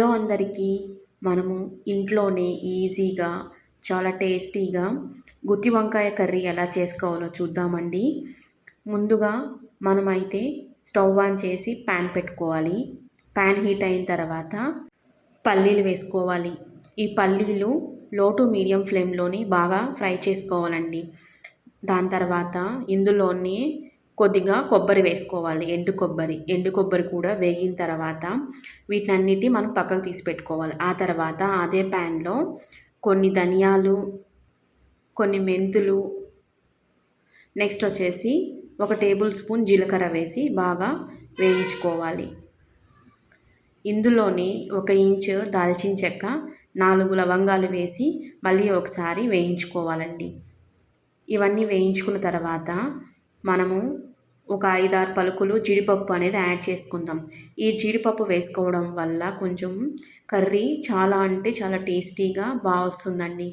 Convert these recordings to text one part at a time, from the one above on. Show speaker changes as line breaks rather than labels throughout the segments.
hello అందరికీ మనము ఇంట్లోనే ఈజీగా చాలా టేస్టీగా గుత్తి వంకాయ కర్రీ ఎలా చేసుకోవాలో చూద్దామండి ముందుగా మనమైతే స్టవ్ ఆన్ చేసి ప్యాన్ పెట్టుకోవాలి ప్యాన్ హీట్ అయిన తర్వాత పల్లీలు వేసుకోవాలి ఈ పల్లీలు లో టు మీడియం ఫ్లేమ్లోని బాగా ఫ్రై చేసుకోవాలండి దాని తర్వాత ఇందులోని కొద్దిగా కొబ్బరి వేసుకోవాలి ఎండు కొబ్బరి ఎండు కొబ్బరి కూడా వేగిన తర్వాత వీటన్నిటి మనం పక్కకు తీసి పెట్టుకోవాలి ఆ తర్వాత అదే ప్యాన్లో కొన్ని ధనియాలు కొన్ని మెంతులు నెక్స్ట్ వచ్చేసి ఒక టేబుల్ స్పూన్ జీలకర్ర వేసి బాగా వేయించుకోవాలి ఇందులోనే ఒక ఇంచు దాల్చిన చెక్క నాలుగు లవంగాలు వేసి మళ్ళీ ఒకసారి వేయించుకోవాలండి ఇవన్నీ వేయించుకున్న తర్వాత మనము ఒక ఐదారు పలుకులు జీడిపప్పు అనేది యాడ్ చేసుకుందాం ఈ జీడిపప్పు వేసుకోవడం వల్ల కొంచెం కర్రీ చాలా అంటే చాలా టేస్టీగా బాగా వస్తుందండి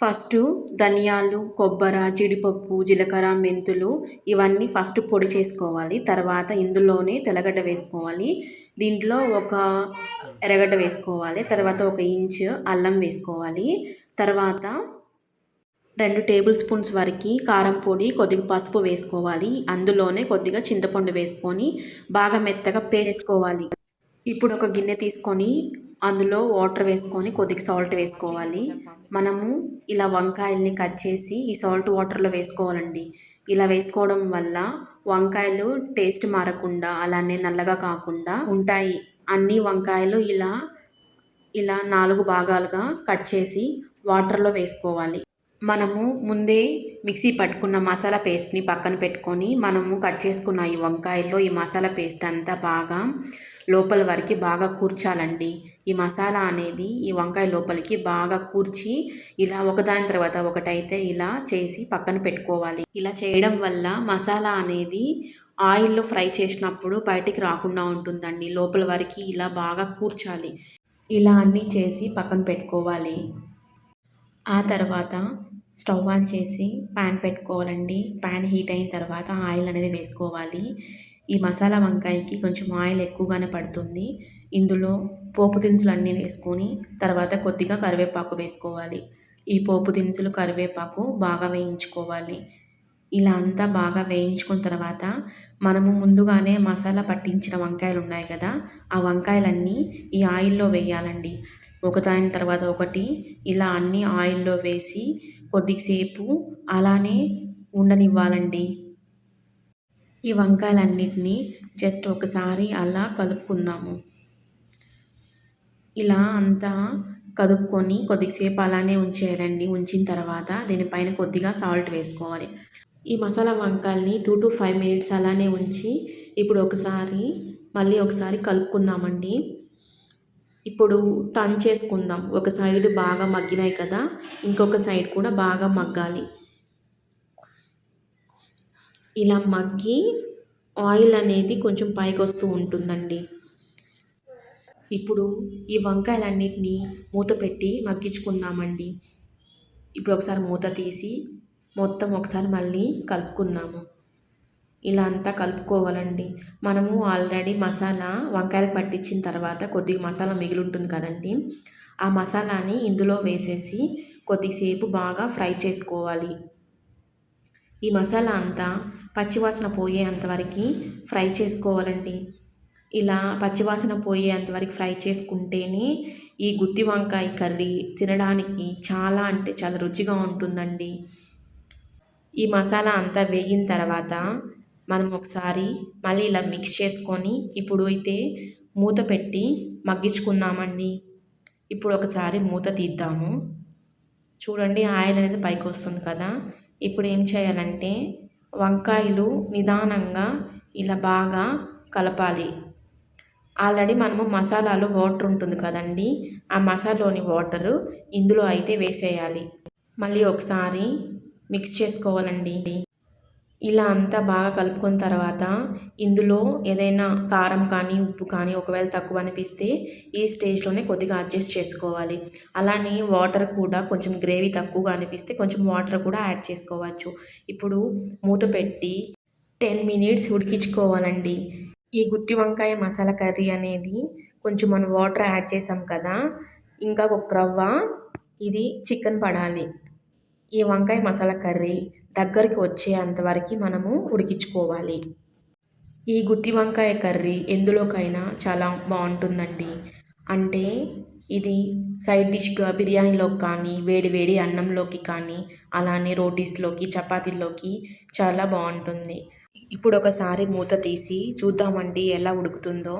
ఫస్ట్ ధనియాలు కొబ్బర జీడిపప్పు జీలకర్ర మెంతులు ఇవన్నీ ఫస్ట్ పొడి చేసుకోవాలి తర్వాత ఇందులోనే తెల్లగడ్డ వేసుకోవాలి దీంట్లో ఒక ఎర్రగడ్డ వేసుకోవాలి తర్వాత ఒక ఇంచ్ అల్లం వేసుకోవాలి తర్వాత రెండు టేబుల్ స్పూన్స్ వరకు కారం పొడి కొద్దిగా పసుపు వేసుకోవాలి అందులోనే కొద్దిగా చింతపండు వేసుకొని బాగా మెత్తగా పేసుకోవాలి ఇప్పుడు ఒక గిన్నె తీసుకొని అందులో వాటర్ వేసుకొని కొద్దిగా సాల్ట్ వేసుకోవాలి మనము ఇలా వంకాయల్ని కట్ చేసి ఈ సాల్ట్ వాటర్లో వేసుకోవాలండి ఇలా వేసుకోవడం వల్ల వంకాయలు టేస్ట్ మారకుండా అలానే నల్లగా కాకుండా ఉంటాయి అన్ని వంకాయలు ఇలా ఇలా నాలుగు భాగాలుగా కట్ చేసి వాటర్లో వేసుకోవాలి మనము ముందే మిక్సీ పట్టుకున్న మసాలా పేస్ట్ని పక్కన పెట్టుకొని మనము కట్ చేసుకున్న ఈ వంకాయల్లో ఈ మసాలా పేస్ట్ అంతా బాగా లోపల వరకు బాగా కూర్చాలండి ఈ మసాలా అనేది ఈ వంకాయ లోపలికి బాగా కూర్చి ఇలా ఒకదాని తర్వాత ఒకటైతే ఇలా చేసి పక్కన పెట్టుకోవాలి ఇలా చేయడం వల్ల మసాలా అనేది ఆయిల్లో ఫ్రై చేసినప్పుడు బయటికి రాకుండా ఉంటుందండి లోపల వరకు ఇలా బాగా కూర్చాలి ఇలా అన్నీ చేసి పక్కన పెట్టుకోవాలి ఆ తర్వాత స్టవ్ ఆన్ చేసి ప్యాన్ పెట్టుకోవాలండి ప్యాన్ హీట్ అయిన తర్వాత ఆయిల్ అనేది వేసుకోవాలి ఈ మసాలా వంకాయకి కొంచెం ఆయిల్ ఎక్కువగానే పడుతుంది ఇందులో పోపు దినుసులు అన్నీ వేసుకొని తర్వాత కొద్దిగా కరివేపాకు వేసుకోవాలి ఈ పోపు దినుసులు కరివేపాకు బాగా వేయించుకోవాలి ఇలా అంతా బాగా వేయించుకున్న తర్వాత మనము ముందుగానే మసాలా పట్టించిన వంకాయలు ఉన్నాయి కదా ఆ వంకాయలన్నీ ఈ ఆయిల్లో వేయాలండి ఒకదాని తర్వాత ఒకటి ఇలా అన్నీ ఆయిల్లో వేసి కొద్దిసేపు అలానే ఉండనివ్వాలండి ఈ వంకాయలన్నింటినీ జస్ట్ ఒకసారి అలా కలుపుకుందాము ఇలా అంతా కదుపుకొని కొద్దిసేపు అలానే ఉంచేయాలండి ఉంచిన తర్వాత దీనిపైన కొద్దిగా సాల్ట్ వేసుకోవాలి ఈ మసాలా వంకాయల్ని టూ టు ఫైవ్ మినిట్స్ అలానే ఉంచి ఇప్పుడు ఒకసారి మళ్ళీ ఒకసారి కలుపుకుందామండి ఇప్పుడు టర్న్ చేసుకుందాం ఒక సైడ్ బాగా మగ్గినాయి కదా ఇంకొక సైడ్ కూడా బాగా మగ్గాలి ఇలా మగ్గి ఆయిల్ అనేది కొంచెం పైకి వస్తూ ఉంటుందండి ఇప్పుడు ఈ వంకాయలన్నిటినీ మూత పెట్టి మగ్గించుకుందామండి ఇప్పుడు ఒకసారి మూత తీసి మొత్తం ఒకసారి మళ్ళీ కలుపుకుందాము ఇలా అంతా కలుపుకోవాలండి మనము ఆల్రెడీ మసాలా వంకాయలు పట్టించిన తర్వాత కొద్దిగా మసాలా మిగిలి ఉంటుంది కదండి ఆ మసాలాని ఇందులో వేసేసి కొద్దిసేపు బాగా ఫ్రై చేసుకోవాలి ఈ మసాలా అంతా పచ్చివాసన పోయే అంతవరకు ఫ్రై చేసుకోవాలండి ఇలా పచ్చివాసన పోయే అంతవరకు ఫ్రై చేసుకుంటేనే ఈ గుత్తి వంకాయ కర్రీ తినడానికి చాలా అంటే చాలా రుచిగా ఉంటుందండి ఈ మసాలా అంతా వేగిన తర్వాత మనం ఒకసారి మళ్ళీ ఇలా మిక్స్ చేసుకొని ఇప్పుడు అయితే మూత పెట్టి మగ్గించుకున్నామండి ఇప్పుడు ఒకసారి మూత తీద్దాము చూడండి ఆయిల్ అనేది పైకి వస్తుంది కదా ఇప్పుడు ఏం చేయాలంటే వంకాయలు నిదానంగా ఇలా బాగా కలపాలి ఆల్రెడీ మనము మసాలాలో వాటర్ ఉంటుంది కదండి ఆ మసాలోని వాటరు ఇందులో అయితే వేసేయాలి మళ్ళీ ఒకసారి మిక్స్ చేసుకోవాలండి ఇలా అంతా బాగా కలుపుకున్న తర్వాత ఇందులో ఏదైనా కారం కానీ ఉప్పు కానీ ఒకవేళ తక్కువ అనిపిస్తే ఈ స్టేజ్లోనే కొద్దిగా అడ్జస్ట్ చేసుకోవాలి అలానే వాటర్ కూడా కొంచెం గ్రేవీ తక్కువగా అనిపిస్తే కొంచెం వాటర్ కూడా యాడ్ చేసుకోవచ్చు ఇప్పుడు మూత పెట్టి టెన్ మినిట్స్ ఉడికించుకోవాలండి ఈ గుత్తి వంకాయ మసాలా కర్రీ అనేది కొంచెం మనం వాటర్ యాడ్ చేసాం కదా ఇంకా ఒక రవ్వ ఇది చికెన్ పడాలి ఈ వంకాయ మసాలా కర్రీ దగ్గరికి వచ్చేంత వరకు మనము ఉడికించుకోవాలి ఈ గుత్తి వంకాయ కర్రీ ఎందులోకైనా చాలా బాగుంటుందండి అంటే ఇది సైడ్ డిష్గా బిర్యానీలోకి కానీ వేడి వేడి అన్నంలోకి కానీ అలానే రోటీస్లోకి చపాతీల్లోకి చాలా బాగుంటుంది ఇప్పుడు ఒకసారి మూత తీసి చూద్దామండి ఎలా ఉడుకుతుందో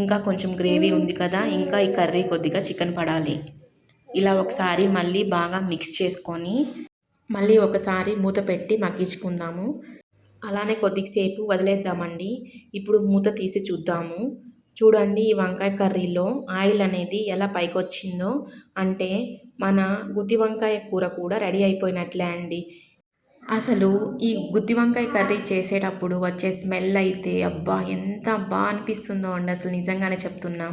ఇంకా కొంచెం గ్రేవీ ఉంది కదా ఇంకా ఈ కర్రీ కొద్దిగా చికెన్ పడాలి ఇలా ఒకసారి మళ్ళీ బాగా మిక్స్ చేసుకొని మళ్ళీ ఒకసారి మూత పెట్టి మగ్గించుకుందాము అలానే కొద్దిసేపు వదిలేద్దామండి ఇప్పుడు మూత తీసి చూద్దాము చూడండి ఈ వంకాయ కర్రీలో ఆయిల్ అనేది ఎలా పైకి వచ్చిందో అంటే మన గుత్తి వంకాయ కూర కూడా రెడీ అయిపోయినట్లే అండి అసలు ఈ గుత్తి వంకాయ కర్రీ చేసేటప్పుడు వచ్చే స్మెల్ అయితే అబ్బా ఎంత బా అనిపిస్తుందో అండి అసలు నిజంగానే చెప్తున్నా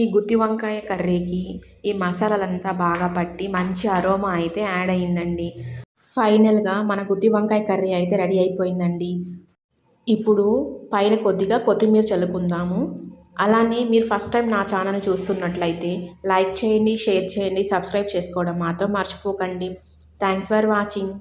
ఈ గుత్తి వంకాయ కర్రీకి ఈ మసాలాలంతా బాగా పట్టి మంచి అరోమా అయితే యాడ్ అయిందండి ఫైనల్గా మన గుత్తి వంకాయ కర్రీ అయితే రెడీ అయిపోయిందండి ఇప్పుడు పైన కొద్దిగా కొత్తిమీర చల్లుకుందాము అలానే మీరు ఫస్ట్ టైం నా ఛానల్ చూస్తున్నట్లయితే లైక్ చేయండి షేర్ చేయండి సబ్స్క్రైబ్ చేసుకోవడం మాత్రం మర్చిపోకండి థ్యాంక్స్ ఫర్ వాచింగ్